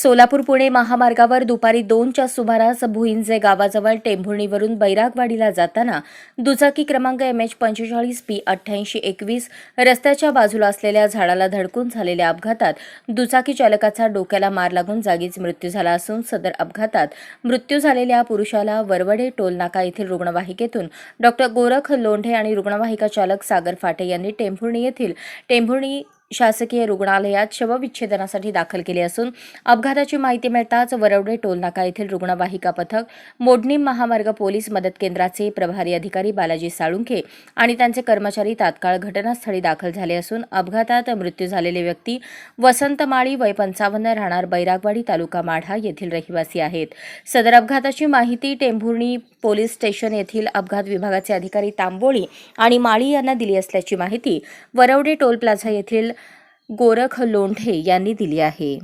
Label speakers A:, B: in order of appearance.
A: सोलापूर पुणे महामार्गावर दुपारी दोनच्या सुमारास भुईंजे गावाजवळ टेंभुर्णीवरून बैरागवाडीला जाताना दुचाकी क्रमांक एम एच पंचेचाळीस पी अठ्ठ्याऐंशी एकवीस रस्त्याच्या बाजूला असलेल्या झाडाला धडकून झालेल्या अपघातात दुचाकी चालकाचा डोक्याला मार लागून जागीच मृत्यू झाला असून सदर अपघातात मृत्यू झालेल्या पुरुषाला वरवडे टोलनाका येथील रुग्णवाहिकेतून डॉक्टर गोरख लोंढे आणि रुग्णवाहिका चालक सागर फाटे यांनी टेंभुर्णी येथील टेंभुर्णी शासकीय रुग्णालयात शवविच्छेदनासाठी दाखल केले असून अपघाताची माहिती मिळताच वरवडे टोलनाका येथील रुग्णवाहिका पथक मोडणी महामार्ग पोलीस मदत केंद्राचे प्रभारी अधिकारी बालाजी साळुंखे आणि त्यांचे कर्मचारी तात्काळ घटनास्थळी दाखल झाले असून अपघातात मृत्यू झालेले व्यक्ती वसंत माळी वय पंचावन्न राहणार बैरागवाडी तालुका माढा येथील रहिवासी आहेत. सदर अपघाताची माहिती टेंभुर्णी पोलीस स्टेशन येथील अपघात विभागाचे अधिकारी तांबोळी आणि माळी यांना दिली असल्याची माहिती वरवडे टोल प्लाझा येथील गोरख लोंढे यांनी दिली आहे.